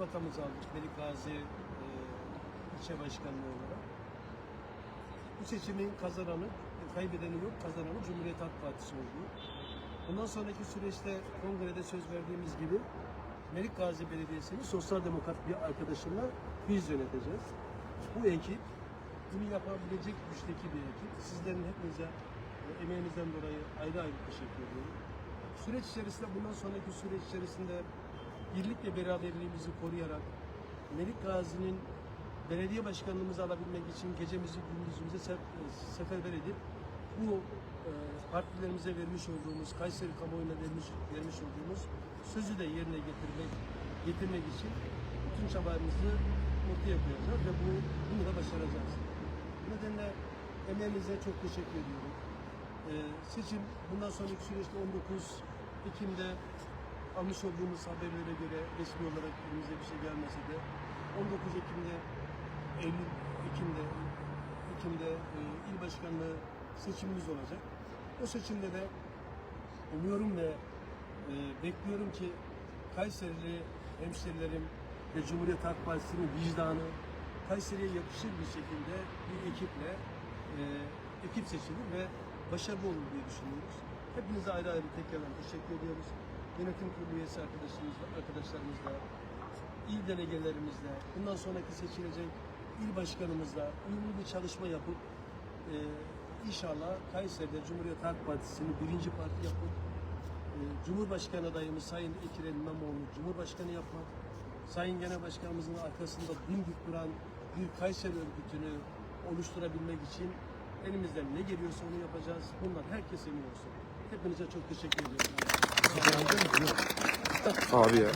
Vatamızı aldık. Melik Gazi e, ilçe başkanlığı olarak. Bu seçimin kazananı, e, kaybedeni yok, kazananı Cumhuriyet Halk Partisi oldu. Bundan sonraki süreçte kongrede söz verdiğimiz gibi Melik Gazi Belediyesi'ni sosyal demokrat bir arkadaşımla biz yöneteceğiz. Bu ekip bunu yapabilecek güçteki bir ekip. Sizlerin hepinize e, emeğinizden dolayı ayrı ayrı teşekkür ediyorum. Süreç içerisinde bundan sonraki süreç içerisinde birlik ve beraberliğimizi koruyarak Melik Gazi'nin belediye başkanlığımızı alabilmek için gecemizi gündüzümüze sef- e, seferber edip bu e, partilerimize vermiş olduğumuz, Kayseri kamuoyuna vermiş, vermiş olduğumuz sözü de yerine getirmek getirmek için bütün çabalarımızı ortaya koyacağız ve bu, bunu da başaracağız. Bu nedenle emeğinize çok teşekkür ediyorum. Ee, seçim bundan sonraki süreçte 19 Ekim'de almış olduğumuz haberlere göre resmi olarak elimize bir şey gelmese de 19 Ekim'de Eylül Ekim'de Ekim'de e, il başkanlığı seçimimiz olacak. O seçimde de umuyorum ve e, bekliyorum ki Kayserili hemşerilerim ve Cumhuriyet Halk Partisi'nin vicdanı Kayseri'ye yakışır bir şekilde bir ekiple e, ekip seçilir ve başarılı olur diye düşünüyoruz. Hepinize ayrı ayrı tekrardan teşekkür ediyoruz. Yönetim kurulu üyesi arkadaşlarımızla, arkadaşlarımızla, il delegelerimizle, bundan sonraki seçilecek il başkanımızla uyumlu bir çalışma yapıp e, inşallah Kayseri'de Cumhuriyet Halk Partisi'ni birinci parti yapıp e, Cumhurbaşkanı adayımız Sayın Ekrem İmamoğlu Cumhurbaşkanı yapmak, Sayın Genel Başkanımızın arkasında dimdik duran bir Kayseri örgütünü oluşturabilmek için elimizden ne geliyorsa onu yapacağız. Bundan herkes emin olsun. Hepinize çok teşekkür ediyorum. Abi ya.